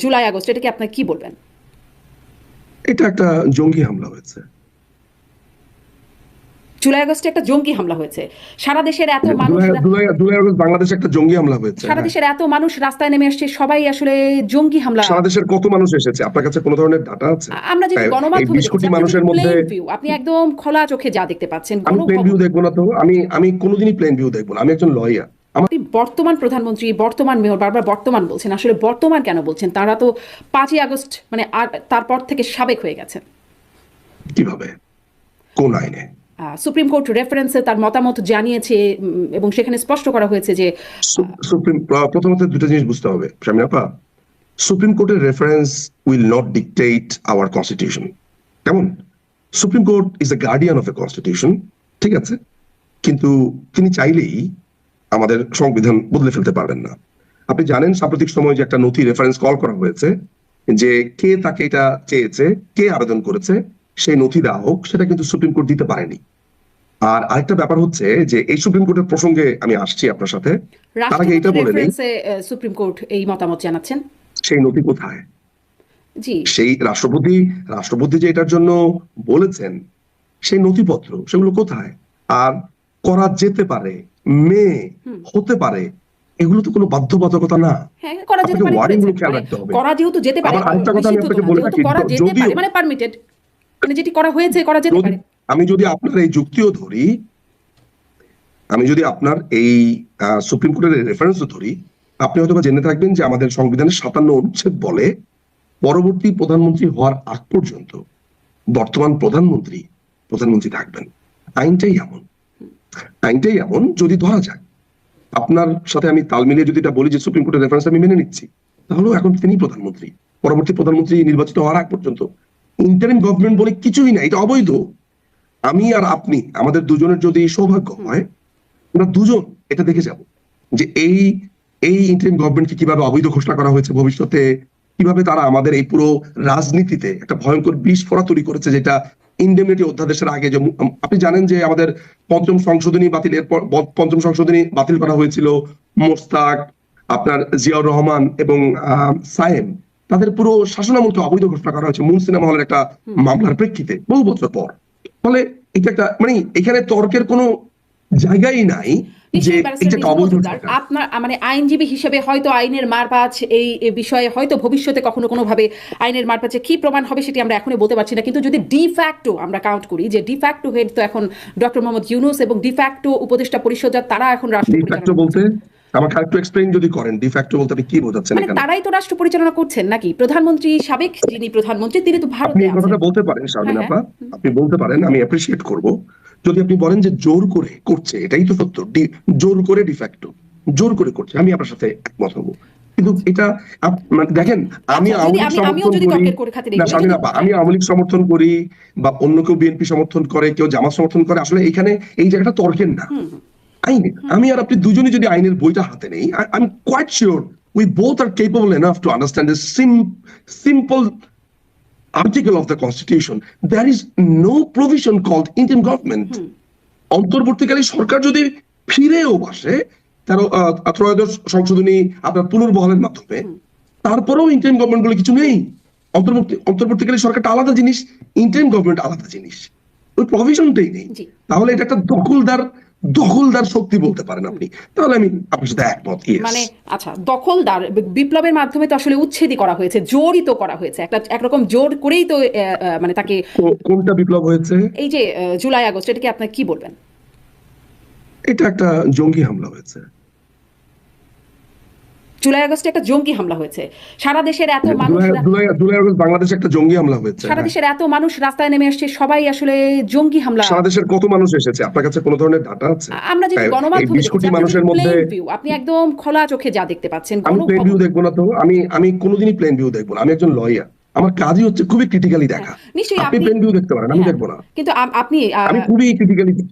July August এটাকে আপনার কি বলবেন? এটা একটা জঙ্গি হামলা হয়েছে। জুলাই আগস্টে একটা জঙ্গি হামলা হয়েছে। সারা দেশের এত মানুষ জুলাই আগস্ট বাংলাদেশে একটা জঙ্গি হামলা হয়েছে সারা হ্যাঁ। দেশের এত মানুষ রাস্তায় নেমে আসছে সবাই আসলে জঙ্গি হামলা সারা দেশের কত মানুষ এসেছে? আপনার কাছে কোনো ধরনের ডাটা আছে? আমরা যদি এই গণমাধ্যমে 20 কোটি মানুষের মধ্যে আপনি একদম খোলা চোখে যা দেখতে পাচ্ছেন আমি প্লেন ভিউ দেখব না তো আমি আমি কোনোদিনই প্লেন ভিউ দেখব না আমি একজন লয়ার বর্তমান প্রধানমন্ত্রী বর্তমান মেয়র বারবার বর্তমান বলছেন আসলে বর্তমান কেন বলছেন? তারা তো পাঁচই আগস্ট মানে আর তারপর থেকে সাবেক হয়ে গেছেন। কীভাবে? কোন আইনে? সুপ্রিম কোর্ট রেফারেন্সে তার মতামত জানিয়েছে এবং সেখানে স্পষ্ট করা হয়েছে যে সুপ্রিম প্রথমত দুটো জিনিস বুঝতে হবে শামিনা আপা। সুপ্রিম কোর্টের reference will not dictate our constitution কেমন? Supreme court is a guardian of a constitution ঠিক আছে? কিন্তু তিনি চাইলেই আমাদের সংবিধান বদলে ফেলতে পারবেন না। আপনি জানেন সাম্প্রতিক সময় যে একটা নথি রেফারেন্স কল করা হয়েছে যে কে তাকে এটা চেয়েছে কে আবেদন করেছে সেই নথি দেওয়া হোক সেটা কিন্তু সুপ্রিম কোর্ট দিতে পারেনি। আর আরেকটা ব্যাপার হচ্ছে যে এই সুপ্রিম কোর্টের প্রসঙ্গে আমি আসছি আপনার সাথে। তার আগে এটা বলে নেই। সুপ্রিম কোর্ট এই মতামত জানাচ্ছেন? সেই নথি কোথায়? জি। সেই রাষ্ট্রপতি রাষ্ট্রপতি যে এটার জন্য বলেছেন সেই নথিপত্র সেগুলো কোথায়? আর করা যেতে পারে মেয়ে হতে পারে। এগুলো তো কোনো বাধ্যবাধকতা না। করা যেতে পারে wording গুলো বলেছেন। খেয়াল রাখতে হবে। করা যেহেতু যেতে পারে আরেকটা কথা আমি আপনাকে বলে যেহেতু রাখি, করা যেতে যদিও- মানে পারমিটেড মানে যেটি করা হয়েছে করা যেতে যদি পারে। আমি যদি আপনার এই যুক্তিও ধরি আমি যদি আপনার এই সুপ্রিম কোর্টের রেফারেন্সও ধরি আপনি হয়তো জেনে থাকবেন যে আমাদের সংবিধানের সাতান্ন অনুচ্ছেদ বলে পরবর্তী প্রধানমন্ত্রী হওয়ার আগ পর্যন্ত বর্তমান প্রধানমন্ত্রী প্রধানমন্ত্রী থাকবেন। আইনটাই এমন। আইনটাই এমন যদি ধরা যায়। আপনার সাথে আমি তাল মিলিয়ে যদি এটা বলি যে সুপ্রিম কোর্টের রেফারেন্স আমি মেনে নিচ্ছি, তাহলেও এখন তিনি প্রধানমন্ত্রী। পরবর্তী প্রধানমন্ত্রী নির্বাচিত হওয়ার আগ পর্যন্ত ইন্টারিম গভর্নমেন্ট বলে কিছুই না এটা অবৈধ। আমি আর আপনি, আমাদের দুজনের যদি সৌভাগ্য হয়, আমরা দুজন এটা দেখে যাব যে এই এই ইন্টারিম গভর্নমেন্টকে কীভাবে অবৈধ ঘোষণা করা হয়েছে ভবিষ্যতে, কীভাবে তারা আমাদের এই পুরো রাজনীতিতে একটা ভয়ঙ্কর বিষ ফোড়া তৈরি করেছে যেটা ইন্ডেমনিটি অধ্যাদেশের আগে যে আপনি জানেন যে আমাদের পঞ্চম সংশোধনী বাতিলের পর পঞ্চম সংশোধনী বাতিল করা হয়েছিল মোস্তাক আপনার জিয়াউর রহমান এবং সাহেব তাদের পুরো শাসনামলকে অবৈধ ঘোষণা করা হয়েছে মূল সিনেমা হলের একটা মামলার প্রেক্ষিতে বহু বছর পর। ফলে এটা একটা মানে এখানে তর্কের কোনো জায়গাই নাই। যে একটা। আপনার মানে আইনজীবী হিসেবে হয়তো আইনের মারপ্যাচ এই বিষয়ে হয়তো ভবিষ্যতে কখনো কোনো ভাবে আইনের মারপ্যাচে কি প্রমাণ হবে সেটি আমরা এখনই বলতে পারছি না। কিন্তু যদি ডিফ্যাক্টো আমরা কাউন্ট করি যে ডিফ্যাক্টো হেড তো এখন ডক্টর মোহাম্মদ ইউনুস এবং ডিফ্যাক্টো উপদেষ্টা পরিষদ তারা এখন রাষ্ট্র বলতে আমাকে আরেকটু এক্সপ্লেইন যদি করেন ডিফ্যাক্টো বলতে আপনি কি বোঝাচ্ছেন মানে এখানে? তারাই তো রাষ্ট্র পরিচালনা করছেন নাকি? প্রধানমন্ত্রী সাবেক যিনি প্রধানমন্ত্রী তিনি তো আপনি ভারতে এই কথাটা বলতে পারেন শারমিন হ্যাঁ, আপা। আপনি বলতে পারেন আমি অ্যাপ্রিসিয়েট করব। যদি আপনি বলেন যে জোর করে করছে এটাই তো সত্য। জোর করে ডিফ্যাক্টো জোর করে করছে। আমি আপনার সাথে একমত হব। কিন্তু এটা মানে দেখেন আমি আচ্ছা, আওয়ামী লীগ সমর্থন করি না আপা আমি আওয়ামী লীগ সমর্থন করি বা অন্য কেউ বিএনপি সমর্থন করে কেউ জামাত সমর্থন করে আসলে এইখানে এই জায়গাটা তর্কের না। আইনে। আমি আর আপনি দুজনই যদি আইনের বইটা হাতে নেই I am quite sure we both are capable enough to understand simple article of the constitution there is no provision called interim government. অন্তর্বর্তীকালীন সরকার যদি ফিরেও বসে তেরো ত্রয়োদশ সংশোধনী আপনার পুনর্বহালের মাধ্যমে তারপরেও ইন্টারিম গভর্নমেন্ট বলে কিছু নেই। অন্তর্বর্তী অন্তর্বর্তীকালীন সরকারটা আলাদা জিনিস ইন্টারিম গভর্নমেন্ট আলাদা জিনিস। ওই প্রভিশনটাই নেই। তাহলে এটা একটা দখলদার দখলদার শক্তি বলতে পারেন আপনি। তাহলে আমি আপনার সাথে একমত মানে আচ্ছা দখলদার বিপ্লবের মাধ্যমে তো আসলে উচ্ছেদই করা হয়েছে জোরই তো করা হয়েছে। একটা একরকম জোর করেই তো মানে তাকে কোনটা বিপ্লব হয়েছে? এই যে জুলাই আগস্ট এটাকে আপনার কি বলবেন? এটা একটা জঙ্গি হামলা হয়েছে। জুলাই আগস্টে একটা জঙ্গি হামলা হয়েছে। সারা দেশের এত মানুষ জুলাই জুলাই আগস্ট বাংলাদেশে একটা জঙ্গি হামলা হয়েছে সারা দেশের এত মানুষ রাস্তায় নেমে আসছে সবাই আসলে জঙ্গি হামলা সারা দেশের কত মানুষ এসেছে? আপনার কাছে কোনো ধরনের ডাটা আছে? আমরা যদি এই গণমাধ্যমে 20 কোটি আপনি মানুষের মধ্যে আপনি একদম খোলা চোখে যা দেখতে পাচ্ছেন আমি প্লেন ভিউ দেখব না তো আমি আমি কোনোদিনই প্লেন ভিউ দেখব না আমি একজন লয়ার আমার কাজই হচ্ছে খুবই ক্রিটিক্যালি দেখা। নিশ্চয়ই আপনি প্লেন ভিউ দেখতে পারেন আমি হ্যাঁ, দেখব না। কিন্তু আপনি আমি খুবই ক্রিটিক্যালি আহ,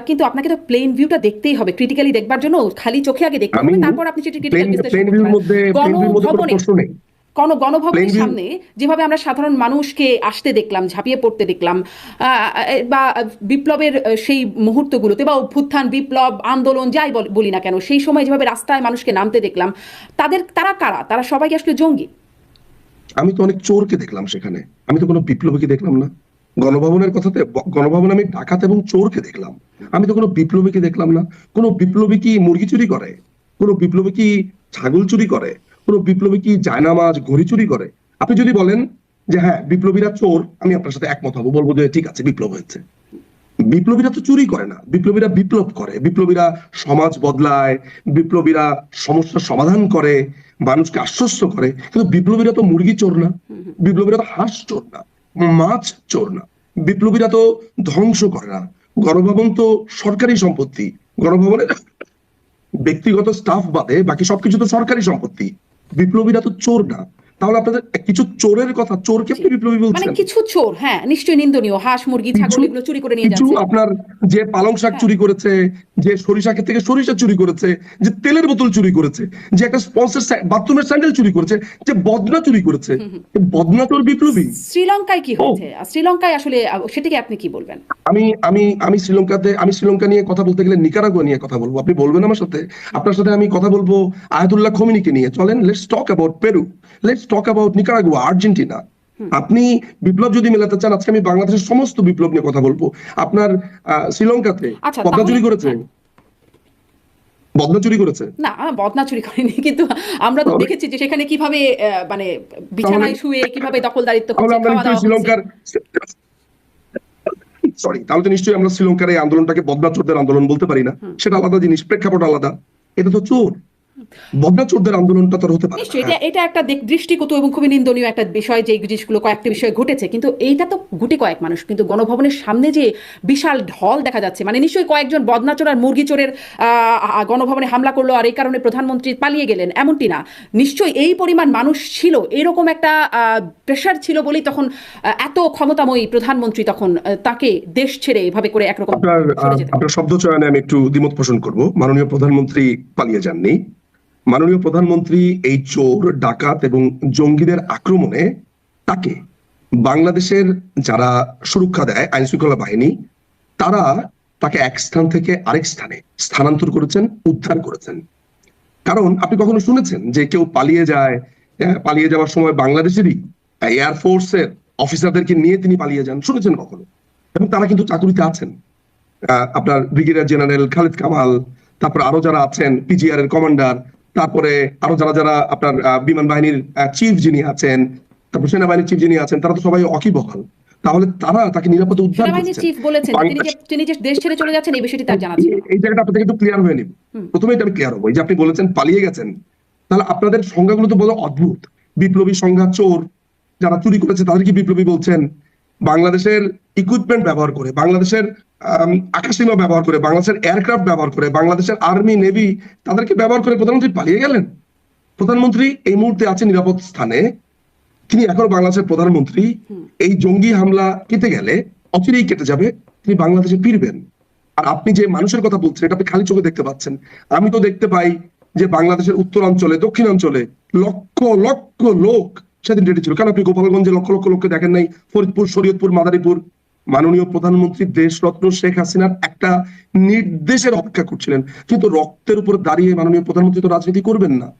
কিন্তু আপনাকে তো প্লেন ভিউটা দেখতেই হবে ক্রিটিক্যালি দেখবার জন্য খালি চোখে আগে দেখতে হবে তারপর আপনি সেটা ক্রিটিক্যাল বিশ্লেষণ করতে পারেন। প্লেন ভিউর মধ্যে গণভবনে কোন গণভবনের সামনে যেভাবে আমরা সাধারণ মানুষকে আসতে দেখলাম ঝাঁপিয়ে পড়তে দেখলাম বা বিপ্লবের সেই মুহূর্তগুলোতে বা অভ্যুত্থান বিপ্লব আন্দোলন যাই বল- না কেন সেই সময় যেভাবে রাস্তায় মানুষকে নামতে দেখলাম তাদের তারা কারা? তারা সবাই আসলে জঙ্গি। আমি তো অনেক চোরকে দেখলাম সেখানে। আমি তো কোনো বিপ্লবীকে দেখলাম না। গণভবনের কথাতে গণভবনে আমি ডাকাত এবং চোরকে দেখলাম। আমি তো কোনো বিপ্লবীকে দেখলাম না। কোনো বিপ্লবী কি মুরগি চুরি করে? কোনো বিপ্লবী কি ছাগল চুরি করে? কোনো বিপ্লবী কি জায়নামাজ ঘড়ি চুরি করে? আপনি যদি বলেন যে হ্যাঁ বিপ্লবীরা চোর আমি আপনার সাথে একমত হব বলব যে ঠিক আছে বিপ্লব হয়েছে। বিপ্লবীরা তো চুরি করে না। বিপ্লবীরা বিপ্লব করে। বিপ্লবীরা সমাজ বদলায়। বিপ্লবীরা সমস্যার সমাধান করে। মানুষকে আশ্বস্ত করে। কিন্তু বিপ্লবীরা তো মুরগি চোর না। বিপ্লবীরা তো হাঁস চোর না। মাছ চোর না। বিপ্লবীরা তো ধ্বংস করে না। গণভবন তো সরকারি সম্পত্তি। গণভবনের ব্যক্তিগত স্টাফ বাদে বাকি সবকিছু তো সরকারি সম্পত্তি। বিপ্লবীরা তো চোর না। তাহলে আপনাদের কিছু চোরের কথা চোরকে আপনি বিপ্লবী মানে কিছু চোর হ্যাঁ নিশ্চয়ই নিন্দনীয়। হাঁস মুরগি ছাগল এগুলো চুরি করে নিয়ে কিছু আপনার যে পালং শাক চুরি করেছে যে সরিষা ক্ষেত থেকে সরিষা চুরি করেছে যে তেলের বোতল চুরি করেছে যে একটা স্পন্সর বাথরুমের স্যান্ডেল চুরি করেছে যে বদনা চুরি করেছে। বদনা তোর বিপ্লবী? শ্রীলঙ্কায় কি আর শ্রীলঙ্কায় আসলে সেটাকে আপনি কি বলবেন? আমি আমি আমি শ্রীলঙ্কাতে আমি শ্রীলঙ্কা নিয়ে কথা বলতে গেলে নিকারাগুয়া নিয়ে কথা বলব। আপনি বলবেন আমার সাথে? আপনার সাথে আমি কথা বলব আয়াতুল্লাহ খমিনিকে নিয়ে। চলেন let's talk about Peru let's talk about Nicaragua Argentina আপনি বিপ্লব যদি মেলাতে চান আজকে আমি বাংলাদেশের সমস্ত বিপ্লব নিয়ে কথা বলব। আপনার শ্রীলঙ্কাতে আচ্ছা, পদ্মা চুরি করেছে। বদনা চুরি করেছে। না বদনা চুরি করেনি কিন্তু আমরা তো দেখেছি যে সেখানে কীভাবে মানে বিছানায় শুয়ে কীভাবে দখলদারিত্ব দাওয়া শ্রীলঙ্কার সরি তাহলে তো নিশ্চয়ই আমরা শ্রীলঙ্কার এই আন্দোলনটাকে বদনা চোরদের আন্দোলন বলতে পারি না। সেটা আলাদা জিনিস প্রেক্ষাপট আলাদা। এটা তো চোর। বদনা চোরদের আন্দোলনটা তো আর হতে পারে এটা এটা একটা দৃষ্টিগত এবং খুবই নিন্দনীয় একটা বিষয় যে জিনিসগুলো কয়েকটা বিষয় ঘটেছে। কিন্তু এইটা তো গুটি কয়েক মানুষ। কিন্তু গণভবনের সামনে যে বিশাল ঢল দেখা যাচ্ছে মানে নিশ্চয়ই কয়েকজন বদনাচোর আর মুরগি চোরের গণভবনে হামলা করল আর এই কারণে প্রধানমন্ত্রী পালিয়ে গেলেন এমনটি না। নিশ্চয়ই এই পরিমাণ মানুষ ছিল এরকম একটা প্রেশার ছিল বলেই তখন এত ক্ষমতাময়ী প্রধানমন্ত্রী তখন তাকে দেশ ছেড়ে এভাবে করে একরকম আপনার শব্দ চয়নে আমি একটু দ্বিমত পোষণ করব। মাননীয় প্রধানমন্ত্রী পালিয়ে যাননি। মাননীয় প্রধানমন্ত্রী এই চোর, ডাকাত এবং জঙ্গিদের আক্রমণে তাকে বাংলাদেশের যারা সুরক্ষা দেয় আইন শৃঙ্খলা বাহিনী, তারা তাকে এক স্থান থেকে আরেক স্থানে স্থানান্তর করেছেন, উদ্ধার করেছেন। কারণ আপনি কখনো শুনেছেন যে কেউ পালিয়ে যায় পালিয়ে যাওয়ার সময় বাংলাদেশেরই এয়ারফোর্সের অফিসারদেরকে নিয়ে তিনি পালিয়ে যান, শুনেছেন কখনো? এবং তারা কিন্তু চাকুরিতে আছেন। আপনার ব্রিগেডিয়ার জেনারেল খালিদ কামাল, তারপর আরও যারা আছেন পিজিআর এর কমান্ডার তারপরে আরও যারা যারা আপনার বিমান বাহিনীর চিফ যিনি আছেন তারপর সেনাবাহিনীর চিফ যিনি আছেন তারা তো সবাই অকিবহাল। তাহলে তারা তাকে নিরাপদে উদ্ধার চিফ বলেছেন তিনি যে দেশ ছেড়ে চলে যাচ্ছেন এই বিষয়টি তার জানা ছিল। এই- জায়গাটা আপনাদের একটু ক্লিয়ার হয়ে নিব। প্রথমে এটা আমি ক্লিয়ার হব। এই যে আপনি বলেছেন পালিয়ে গেছেন তাহলে আপনাদের সংজ্ঞাগুলো তো বড় অদ্ভুত। বিপ্লবী সংজ্ঞা চোর যারা চুরি করেছে তাদেরকে বিপ্লবী বলছেন? বাংলাদেশের ইকুইপমেন্ট ব্যবহার করে বাংলাদেশের আকাশসীমা ব্যবহার করে বাংলাদেশের এয়ারক্রাফট ব্যবহার করে বাংলাদেশের আর্মি নেভি তাদেরকে ব্যবহার করে প্রধানমন্ত্রী পালিয়ে গেলেন। প্রধানমন্ত্রী এই মুহূর্তে আছে নিরাপদ স্থানে। তিনি এখন বাংলাদেশের প্রধানমন্ত্রী। এই জঙ্গি হামলা কেটে গেলে অচিরেই কেটে যাবে তিনি বাংলাদেশে ফিরবেন। আর আপনি যে মানুষের কথা বলছেন এটা আপনি খালি চোখে দেখতে পাচ্ছেন। আমি তো দেখতে পাই যে বাংলাদেশের উত্তরাঞ্চলে দক্ষিণাঞ্চলে লক্ষ লক্ষ লোক সেদিন রেডি ছিল। কারণ আপনি গোপালগঞ্জে লক্ষ লক্ষ লোককে দেখেন নাই? ফরিদপুর, শরীয়তপুর, মাদারীপুর। মাননীয় প্রধানমন্ত্রী দেশরত্ন শেখ হাসিনার একটা নির্দেশের অপেক্ষা করছিলেন। কিন্তু রক্তের উপর দাঁড়িয়ে মাননীয় প্রধানমন্ত্রী তো রাজনীতি করবেন না।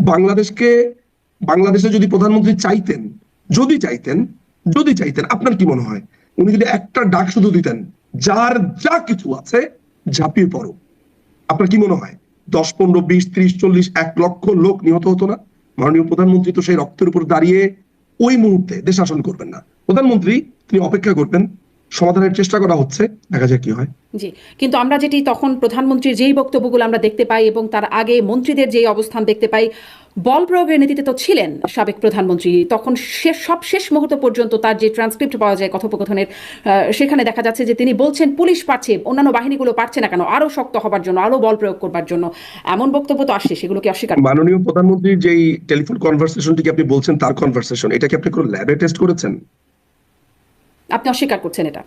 বাংলাদেশকে, বাংলাদেশে যদি প্রধানমন্ত্রী চাইতেন, যদি চাইতেন যদি চাইতেন, আপনার কি মনে হয়? উনি যদি একটা ডাক শুধু দিতেন, যার যা কিছু আছে, ঝাঁপিয়ে পড়ো আপনার কি মনে হয়? দশ, পনেরো, বিশ, ত্রিশ, চল্লিশ, এক লক্ষ লোক নিহত হতো না? মাননীয় প্রধানমন্ত্রী তো সেই রক্তের উপর দাঁড়িয়ে ওই মুহূর্তে দেশ শাসন করবেন না। প্রধানমন্ত্রী, তিনি অপেক্ষা করবেন সমাধানের চেষ্টা করা হচ্ছে দেখা যাক কি হয়। জি কিন্তু আমরা যেটি তখন প্রধানমন্ত্রীর যেই বক্তব্যগুলো আমরা দেখতে পাই এবং তার আগে মন্ত্রীদের যেই অবস্থান দেখতে পাই বল প্রয়োগের নীতিতে তো ছিলেন সাবেক প্রধানমন্ত্রী। তখন শেষ সব শেষ মুহূর্ত পর্যন্ত তার যে ট্রান্সক্রিপ্ট পাওয়া যায় কথোপকথনের সেখানে দেখা যাচ্ছে যে তিনি বলছেন পুলিশ পারছে অন্যান্য বাহিনীগুলো পারছে না কেন? আরও শক্ত হবার জন্য আরও বল প্রয়োগ করবার জন্য। এমন বক্তব্য তো আসছে সেগুলোকে অস্বীকার মাননীয় প্রধানমন্ত্রীর যেই টেলিফোন কনভারসেশনটি কি আপনি বলছেন তার কনভারসেশন এটাকে আপনি কোনো ল্যাবে টেস্ট করেছেন? আপনি অস্বীকার করছেন এটা।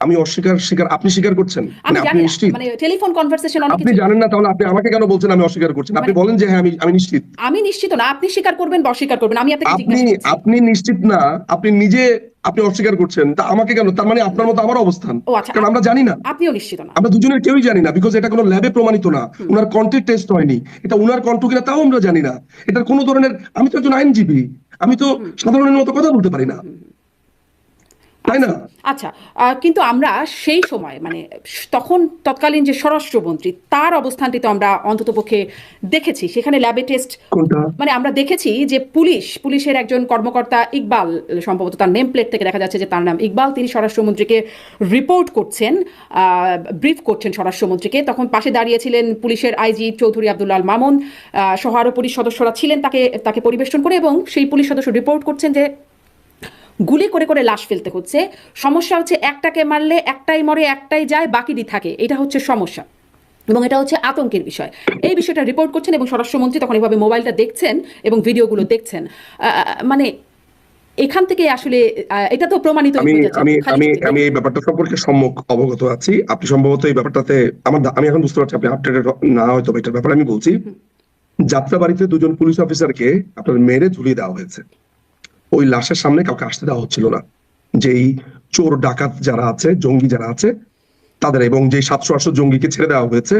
আমি অস্বীকার স্বীকার আপনি স্বীকার করছেন? মানে আপনি নিশ্চিত? মানে টেলিফোন কনভারসেশন অনেক আপনি জানেন না তাহলে আপনি আমাকে কেন বলছেন আমি অস্বীকার করছেন আপনি মানে- বলেন যে হ্যাঁ আমি আমি নিশ্চিত। আমি নিশ্চিত না আপনি স্বীকার করবেন বা অস্বীকার করবেন আমি আপনাকে আপনি। আপনি নিশ্চিত না আপনি নিজে আপনি অস্বীকার করছেন তা আমাকে কেন? তার মানে আপনার মতো আমার অবস্থান। আচ্ছা কারণ আমরা জানি না। আপনিও নিশ্চিত না। আমরা দুজনের কেউই জানি না বিকজ এটা কোনো ল্যাবে প্রমাণিত না। ওনার কণ্ঠের টেস্ট হয়নি। এটা ওনার কণ্ঠ কিনা তাও আমরা জানি না। এটার কোনো ধরনের আমি তো একজন আইনজীবী। আমি তো সাধারণের মতো কথা বলতে পারি না। তাই না? আচ্ছা কিন্তু আমরা সেই সময় মানে তখন তৎকালীন যে স্বরাষ্ট্রমন্ত্রী তার অবস্থানটি তো আমরা অন্ততপক্ষে দেখেছি। সেখানে ল্যাবে টেস্ট মানে আমরা দেখেছি যে পুলিশ পুলিশের একজন কর্মকর্তা ইকবাল সম্ভবত তার নেম প্লেট থেকে দেখা যাচ্ছে যে তার নাম ইকবাল তিনি স্বরাষ্ট্রমন্ত্রীকে রিপোর্ট করছেন ব্রিফ করছেন স্বরাষ্ট্রমন্ত্রীকে। তখন পাশে দাঁড়িয়েছিলেন পুলিশের আইজি চৌধুরী আব্দুল্লাল মামুন আহ, সহ আরও পুলিশ সদস্যরা ছিলেন তাকে তাকে পরিবেশন করে এবং সেই পুলিশ সদস্য রিপোর্ট করছেন যে গুলি করে করে লাশ ফেলতে হচ্ছে। সমস্যা হচ্ছে একটাকে মারলে একটাই মরে একটাই যায় বাকিটি থাকে। এটা হচ্ছে সমস্যা। এবং এটা হচ্ছে আতঙ্কের বিষয়। এই বিষয়টা রিপোর্ট করছেন এবং স্বরাষ্ট্রমন্ত্রী তখন এভাবে মোবাইলটা দেখছেন এবং ভিডিওগুলো দেখছেন। মানে এখান থেকে আসলে এটা তো প্রমাণিত আমি আমি আমি এই ব্যাপারটা সম্পর্কে সম্মুখ অবগত আছি। আপনি সম্ভবত এই ব্যাপারটাতে আমার আমি এখন বুঝতে পারছি আপনি আপডেটেড না হয়তো এটার ব্যাপারে আমি বলছি। যাত্রাবাড়িতে দুজন পুলিশ অফিসারকে আপনার মেরে ঝুলিয়ে দেওয়া হয়েছে। ওই লাশের সামনে কাউকে আসতে দেওয়া হচ্ছিল না। যেই চোর ডাকাত যারা আছে জঙ্গি যারা আছে তাদের এবং যে সাতশো আটশো জঙ্গিকে ছেড়ে দেওয়া হয়েছে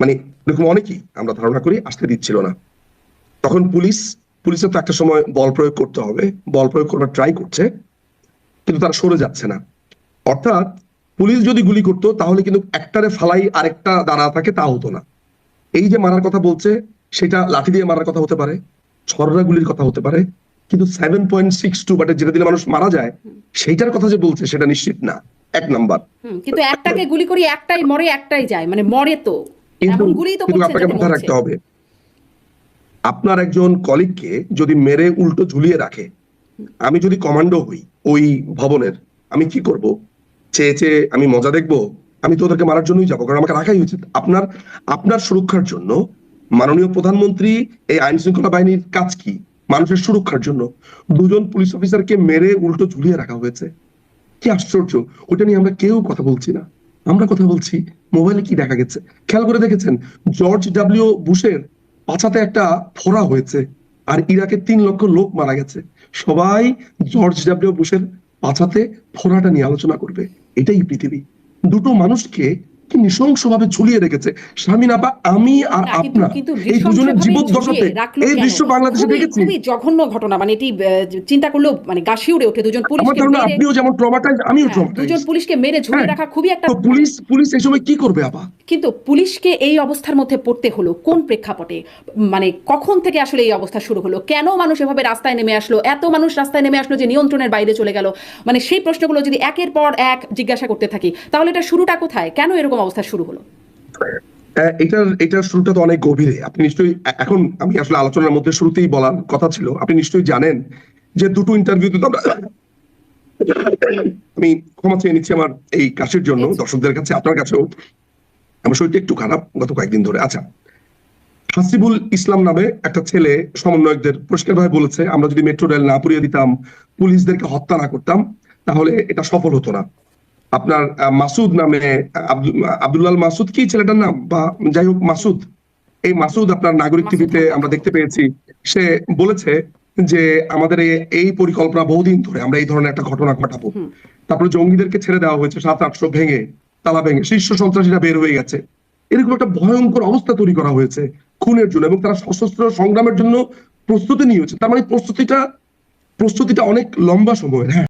মানে এরকম অনেকেই আমরা ধারণা করি আসতে দিচ্ছিল না। তখন পুলিশ পুলিশের তো একটা সময় বল প্রয়োগ করতে হবে বল প্রয়োগ করবার ট্রাই করছে কিন্তু তারা সরে যাচ্ছে না। অর্থাৎ পুলিশ যদি গুলি করতো তাহলে কিন্তু একটারে ফালাই আরেকটা দাঁড়া থাকে তা হতো না। এই যে মারার কথা বলছে সেটা লাঠি দিয়ে মারার কথা হতে পারে ছররা গুলির কথা হতে পারে কিন্তু সেভেন পয়েন্ট সিক্স টু বাটে যেটা দিলে মানুষ মারা যায় সেইটার কথা যে বলছে সেটা নিশ্চিত না। এক নাম্বার। কিন্তু একটাকে গুলি করি একটাই মরে একটাই যায় মানে মরে তো। কিন্তু আপনাকে মাথায় রাখতে হবে। আপনার একজন কলিগকে যদি মেরে উল্টো ঝুলিয়ে রাখে আমি যদি কমান্ডো হই ওই ভবনের আমি কি করব? চেয়ে চেয়ে আমি মজা দেখব আমি তো ওদেরকে মারার জন্যই যাব কারণ আমাকে রাখাই উচিত। আপনার আপনার সুরক্ষার জন্য মাননীয় প্রধানমন্ত্রী এই আইন শৃঙ্খলা বাহিনীর কাজ কি? মানুষের সুরক্ষার জন্য দুজন পুলিশ অফিসারকে মেরে উল্টো ঝুলিয়ে রাখা হয়েছে। কি আশ্চর্য ওটা নিয়ে আমরা কেউ কথা বলছি না। আমরা কথা বলছি মোবাইলে কি দেখা গেছে? খেয়াল করে দেখেছেন জর্জ ডাব্লিউ বুশের পাছাতে একটা ফোড়া হয়েছে আর ইরাকে তিন লক্ষ লোক মারা গেছে। সবাই জর্জ ডাব্লিউ বুশের পাছাতে ফোড়াটা নিয়ে আলোচনা করবে। এটাই পৃথিবী। দুটো মানুষকে কি নৃশংসভাবে ঝুলিয়ে রেখেছে। আপা আমি আর আপনার এই দুজনের জীবদ্দশাতে এই দৃশ্য বাংলাদেশে দেখেছি। খুবই জঘন্য ঘটনা মানে এটি চিন্তা করলেও মানে গা শিউরে ওঠে দুজন আমার পুলিশকে মেরে। আপনিও যেমন ট্রমাটাইজ আমিও হ্যাঁ, ট্রমাটাইজ দুজন পুলিশকে মেরে ঝুলিয়ে হ্যাঁ। রাখা খুবই একটা পুলিশ পুলিশ এই সময় কি করবে আপা? কিন্তু পুলিশকে এই অবস্থার মধ্যে পড়তে হলো কোন প্রেক্ষাপটে? মানে কখন থেকে আসলে এই অবস্থা শুরু হলো? কেন মানুষ এভাবে রাস্তায় নেমে আসলো? এত মানুষ রাস্তায় নেমে আসলো যে নিয়ন্ত্রণের বাইরে চলে গেল? মানে সেই প্রশ্নগুলো যদি একের পর এক জিজ্ঞাসা করতে থাকি তাহলে এটা শুরুটা কোথায়? কেন এরকম অবস্থা শুরু হলো। আহ, এটার এটার শুরুটা তো অনেক গভীরে। আপনি নিশ্চয়ই এখন আমি আসলে আলোচনার মধ্যে শুরুতেই বলার কথা ছিল। আপনি নিশ্চয়ই জানেন যে দুটো ইন্টারভিউতে তো আমি ক্ষমা চেয়ে নিচ্ছি আমার এই কাশির জন্য দর্শকদের কাছে আপনার কাছেও। আমার শরীরটা একটু খারাপ গত কয়েকদিন ধরে। আচ্ছা হাসিবুল ইসলাম নামে একটা ছেলে সমন্বয়কদের পরিষ্কারভাবে বলেছে আমরা যদি মেট্রো রেল না পুড়িয়ে দিতাম পুলিশদেরকে হত্যা না করতাম তাহলে এটা সফল হতো না। আপনার মাসুদ নামে আব্দুল আব্দুল্লাল মাসুদ কি ছেলেটার নাম? বা যাই হোক মাসুদ। এই মাসুদ আপনার নাগরিক টিভিতে আমরা দেখতে পেয়েছি। সে বলেছে যে আমাদের এই- এই পরিকল্পনা বহুদিন ধরে আমরা এই ধরনের একটা ঘটনা ঘটাবো। তারপরে জঙ্গিদেরকে ছেড়ে দেওয়া হয়েছে সাত আটশো ভেঙে তালা ভেঙে। শীর্ষ সন্ত্রাসীরা বের হয়ে গেছে। এরকম একটা ভয়ঙ্কর অবস্থা তৈরি করা হয়েছে খুনের জন্য এবং তারা সশস্ত্র সংগ্রামের জন্য প্রস্তুতি নিয়েছে। তার মানে প্রস্তুতিটা প্রস্তুতিটা অনেক লম্বা সময়ের হ্যাঁ।